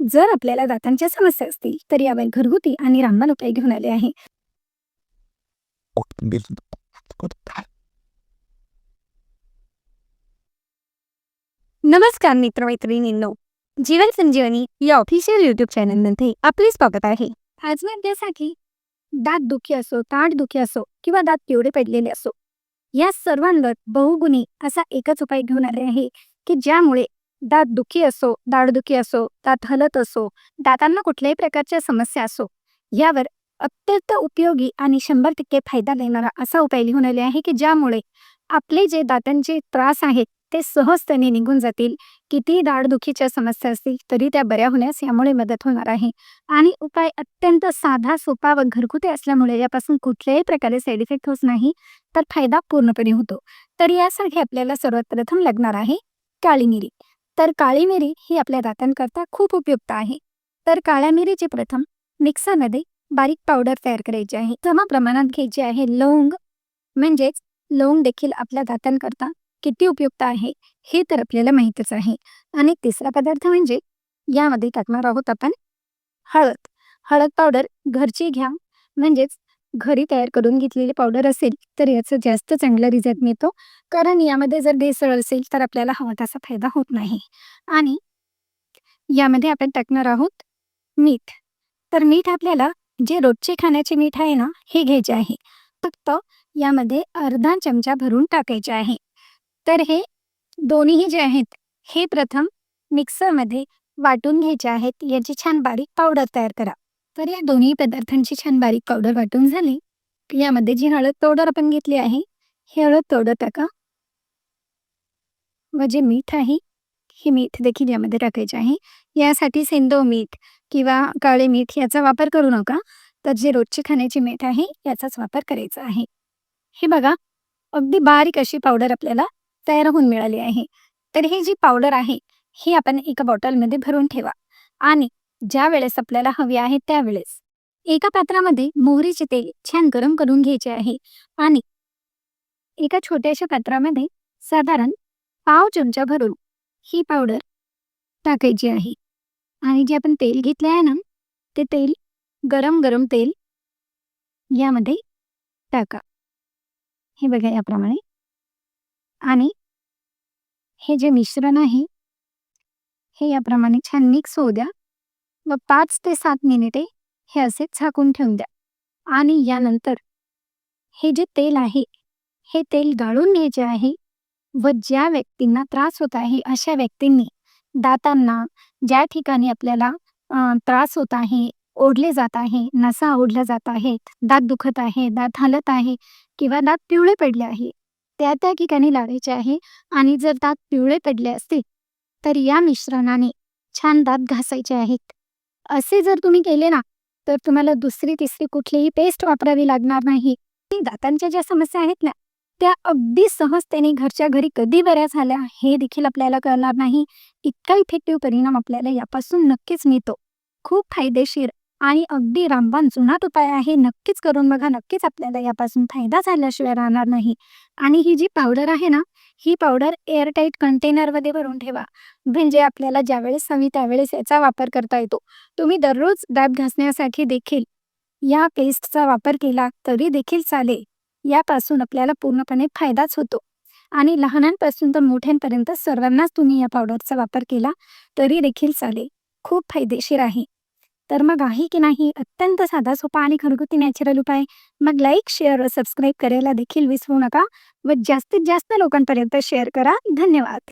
जर आपल्याला दातांच्या समस्या असतील तर यावर घरगुती आणि रामबाण उपाय घेऊन आले आहे. नमस्कार मित्रमैत्रिणींनो. जीवन संजीवनी या ऑफिशियल युट्यूब चॅनलमध्ये आपले स्वागत आहे. आज मी आपल्यासाठी दात दुखी असो ताट दुखी असो किंवा दात पिवळे पडलेले असो या सर्वांवर बहुगुणी असा एकच उपाय घेऊन आले आहे की ज्यामुळे दात दुखी असो दाढदुखी असो दात हलत असो दातांना कुठल्याही प्रकारच्या समस्या असो यावर अत्यंत उपयोगी आणि शंभर टक्के फायदा देणारा असा उपाय लिहून आले आहे की ज्यामुळे आपले जे दातांचे त्रास आहेत ते सहजतेने निघून जातील. किती दाढदुखीच्या समस्या असतील तरी त्या बऱ्या होण्यास यामुळे मदत होणार आहे. आणि उपाय अत्यंत साधा सोपा व घरगुती असल्यामुळे यापासून कुठल्याही प्रकारे साईड इफेक्ट होत नाही तर फायदा पूर्णपणे होतो. तर यासाठी आपल्याला सर्वात प्रथम लागणार आहे काळी मिरी तर काळी मिरी ही आपल्या दातांकरता खूप उपयुक्त आहे. तर काळ्या मिरीची प्रथम मिक्सरमध्ये बारीक पावडर तयार करायची आहे. सम प्रमाणात घ्यायची आहे लवंग. म्हणजेच लवंग देखील आपल्या दातांकरता किती उपयुक्त आहे हे तर आपल्याला माहीतच आहे. आणि तिसरा पदार्थ म्हणजे यामध्ये टाकणार आहोत आपण हळद. हळद पावडर घरची घ्या. म्हणजेच घरी तयार करून घेतलेली पावडर असेल तर याचं जास्त चांगला रिझल्ट मिळतो. कारण यामध्ये जर भेसळ असेल तर आपल्याला हवा तसा फायदा होत नाही. आणि यामध्ये आपण टाकणार आहोत मीठ. तर मीठ आपल्याला जे रोजचे खाण्याचे मीठ आहे ना हे घ्यायचे आहे. फक्त यामध्ये अर्धा चमचा भरून टाकायचे आहे. तर हे दोन्हीही जे आहेत हे प्रथम मिक्सरमध्ये वाटून घ्यायचे आहेत. याची छान बारीक पावडर तयार करा. तर या दोन्ही पदार्थांची छान बारीक पावडर वाटून झाली. यामध्ये जी हळद पावडर आपण घेतली आहे ही हळद पावडर टाका. व जे मीठ आहे हे मीठ देखील यामध्ये टाकायचे आहे. यासाठी सेंदो मीठ किंवा काळे मीठ याचा वापर करू नका. तर जे रोजची खाण्याचे मीठ आहे याचाच वापर करायचा आहे. हे बघा अगदी बारीक अशी पावडर आपल्याला तयार होऊन मिळाली आहे. तर ही जी पावडर आहे ही आपण एका बॉटलमध्ये भरून ठेवा. आणि ज्या वेळेस आपल्याला हवी आहे त्यावेळेस. एका पात्रामध्ये मोहरीचे तेल छान गरम करून घ्यायचे आहे आणि एका छोट्याशा पात्रामध्ये साधारण पाव चमचा भरून ही पावडर टाकायची आहे. आणि जे आपण तेल घेतले आहे ना ते तेल गरम गरम तेल यामध्ये टाका. हे बघा याप्रमाणे. आणि हे जे मिश्रण आहे हे याप्रमाणे छान मिक्स होऊ द्या. व पाच ते सात मिनिटे हे असे झाकून ठेवून द्या. आणि यानंतर हे जे तेल आहे हे तेल गाळून घ्यायचे आहे व ज्या व्यक्तींना त्रास होत आहे अशा व्यक्तींनी दातांना ज्या ठिकाणी आपल्याला त्रास होत आहे ओढले जात आहे नसा ओढल्या जात आहेत दात दुखत आहे दात हलत आहे किंवा दात पिवळे पडले आहे त्या त्या ठिकाणी लावायचे आहे आणि जर दात पिवळे पडले असतील तर या मिश्रणाने छान दात घासायचे आहेत. असे जर तुम्ही केले ना तर तुम्हाला दुसरी तिसरी कुठलीही पेस्ट वापरावी लागणार नाही. दातांच्या ज्या समस्या आहेत ना त्या अगदी सहजतेने घरच्या घरी कधी बऱ्या झाल्या हे देखील आपल्याला कळणार नाही. इतका इफेक्टिव्ह परिणाम आपल्याला यापासून नक्कीच मिळतो. खूप फायदेशीर आणि अगदी रामबाण जुनाट उपाय आहे नक्कीच करून बघा नक्कीच आपल्याला यापासून फायदा झाल्याशिवाय राहणार नाही. आणि ही जी पावडर आहे ना ही पावडर एअरटाईट कंटेनरमध्ये भरून ठेवा. म्हणजे आपल्याला ज्यावेळेस हवी त्यावेळेस याचा वापर करता येतो. तुम्ही दररोज दात घासण्यासाठी देखील या पेस्टचा वापर केला तरी देखील चालेल. यापासून आपल्याला पूर्णपणे फायदाच होतो. आणि लहानांपासून तर मोठ्यांपर्यंत सर्वांनाच तुम्ही या पावडरचा वापर केला तरी देखील चालेल. खूप फायदेशीर आहे. तर मग आहे की नाही? अत्यंत साधा सोपा आणि घरगुती नॅचरल उपाय. मग लाईक शेअर व सबस्क्राईब करायला देखील विसरू नका व जास्तीत जास्त लोकांपर्यंत शेअर करा. धन्यवाद.